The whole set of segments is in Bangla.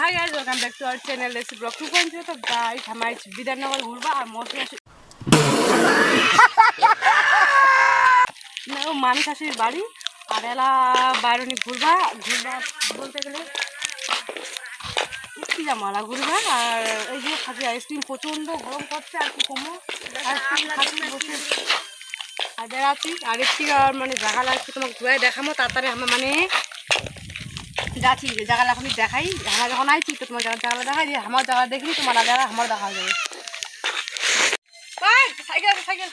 Hi welcome back to channel blog two তো বিধাননগর ঘুরবা আর মৌসুমী বাড়ি, আর এলা বাইরনি ঘুরবা ঘুরবা বলতে গেলে ঘুরবা। আর এই যে খাচ্ছি আইসক্রিম প্রচণ্ড গরম করছে, আর কি কমো আইসক্রিম আর বেড়াচ্ছি, আর একটি মানে জায়গা লাগছে তোমাকে ঘুরে দেখাবো তাড়াতাড়ি আমার মানে যাচ্ছি, যে জায়গা এখন দেখাই। আমার যখন আইছি, তো তোমার জায়গা দেখাই দিয়ে আমার জায়গা দেখলি তোমার জায়গা আমার দেখা যাবে। Cycle cycle.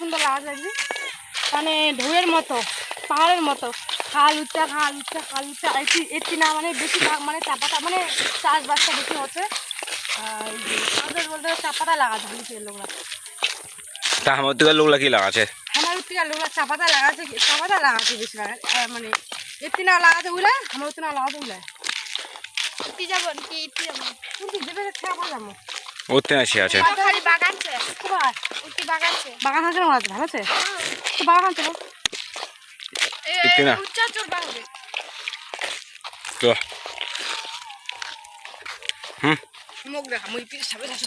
সুন্দর লাগা মানে ঢৌয়ের মতো, পাহাড়ের মতো। খাল উচ্চা খাল উচ্চা খাল উচ্চা। এটি এটি না মানে বেশি ভাগ মানে চাপাটা মানে চাষবাসটা বেশি হচ্ছে। আর বলতে চাপাটা লাগাতে হচ্ছে লোকরা। তা আমার দিকে কি লাগাছে আমার উত্তিকা লোকরা চাপাতা লাগাচ্ছে চাপাতা লাগাচ্ছে বেশি মানে এটি না লাগাতে উলে আমার উত্তি না লাগাতে উলে ইতি যাবন কি ইতি যাবন কিন্তু দেবে খেয়া পাওয়া যাব। উঠতে আসি আছে খালি বাগানছে কোথায়? উতি বাগানছে বাগান আছে না ভালো আছে? তো বাগান চলো ইতি না। উচ্চা চোর বাগাবে তো। হুম। মুখ দেখা মুই পিস সাবে আসো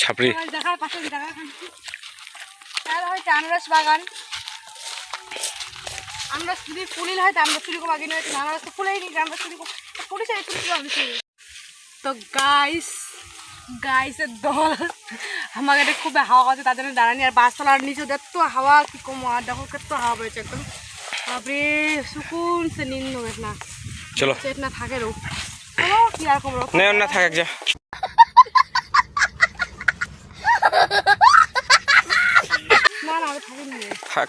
ছাপড়ি। দেখা পাশে দেখা তাহলে হয়তো আনারস বাগান। আনারস যদি ফুলিল হয় তো আনারস চুরি কিনে আনারস তো ফুলেই নি আনারস চুরি তো গাইস গাইসের দল আমাকে এটা খুব হাওয়া আছে তার জন্য দাঁড়ানি আর বাসতলার নিচে এত হাওয়া কি কম আর দেখো কত হাওয়া পেয়েছে একদম। বাপরে সুকুন সে নিন্দ না। চলো। না থাকে রো চলো কি আর কম নে না। থাক যা না না আমি থাকিনি থাক।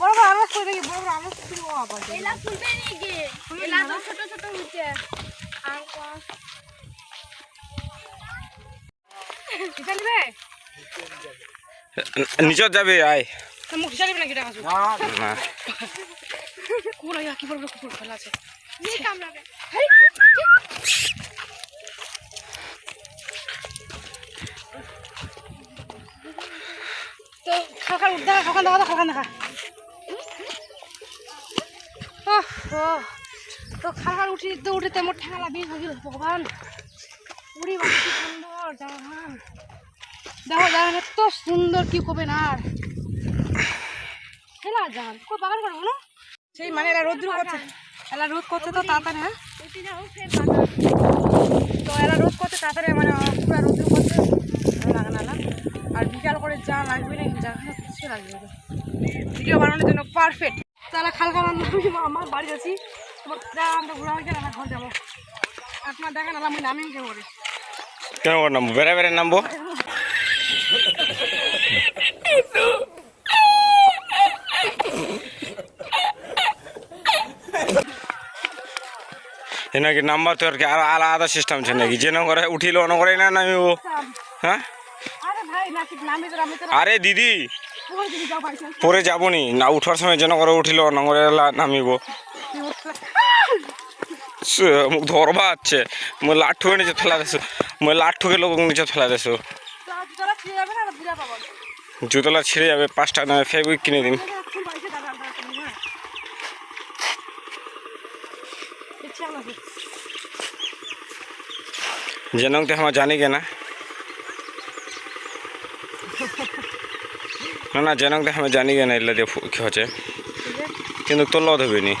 বড় বড় আনারস করে দেখি বড় বড় আনারস চুরি কমা এলা ফুলবে নি গে এলা তো ছোট ছোট হচ্ছে আর কোন খিচা নিবে নিচত যাবে আয় মুখ না কিটা না কুকুর কি কুকুর ফেলা আছে নি কামড়াবে তো খাখান উঠ দেখা খাখান দেখা। খাখান দেখা। তো খাখান উঠি তো উঠিতে মোট ঠেঙালা বিষ হয়ে গেল ভগবান। উড়ি সুন্দর জাহান। দেখো জাহান এত সুন্দর কি কবে না আর। খেলা জাহান কই বাগান করব না? সেই মানে এরা রোদ করছে। এরা রোদ করছে তো তাড়াতাড়ি হ্যাঁ? তো এরা রোদ করতে তাড়াতাড়ি মানে পুরো রোদ করতে লাগে না আর বিকাল করে যা লাগবে না যা ভিডিও বানানোর জন্য পারফেক্ট তাহলে খালকা রান্না আমার বাড়ি আছি আমরা ঘোরা হয়ে গেলে ঘর যাব। আপনার দেখেন আমি নামিন কে করে কেন নামবো বেড়ে বেড়ে নামবো? এ নাকি নাম্বার তো আর কি আর আলাদা সিস্টেম আছে নাকি? যে করে উঠিল অন করে না নামিব। হ্যাঁ? আমি তো আরে দিদি! পরে যাবনি? না, উঠার সময় যেন করে উঠিল করে নামিব। মুখ ধরবা আছে। মই লাট ঠুকে নিচে ফেলা দেছো। মই লাট ঠুকে লোক নিচে ফেলা দেছো। জুতলা ছিঁড়ে যাবে, পাঁচটা দামে ফেব্রিক কিনে দিন যেন আমার জানি কেনা না না যেন তো আমার জানি কেনা এলে দিয়ে কি হচ্ছে কিন্তু তোর লত হবে নি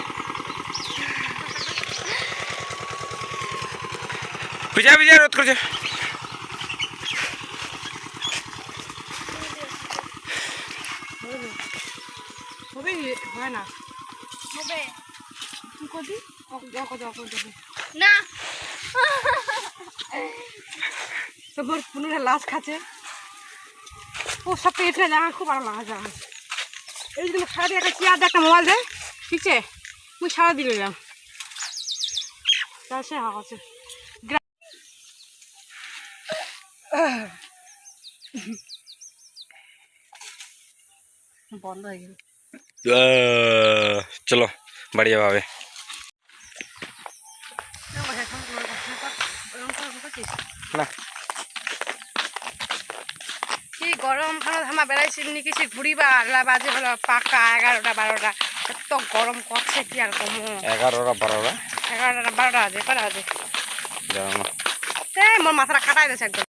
পিজা পিজা রোধ করছে হয় না হবে কি করবি অক অক অক না তোর পুনুরে লাশ খাচ্ছে সব না জামা খুব ভালো লাগা জামা এই যদি সারা দিয়ে একটা চেয়ার একটা মোবাইল দেয় ঠিক আছে মুই সারা দিয়ে নিলাম তার সে আছে। বন্ধ হয়ে গেল। চলো বাড়ি যাওয়া হবে না গরম ধামা বেড়াইছি নি কিছু ঘুরিবা আল্লাহ বাজে হলো পাকা এগারোটা বারোটা। এত গরম করছে কি আর কম? এগারোটা বারোটা? এগারোটা বারোটা বাজে কটা বাজে? মোর মাথাটা কাটাই দিয়েছে একদম।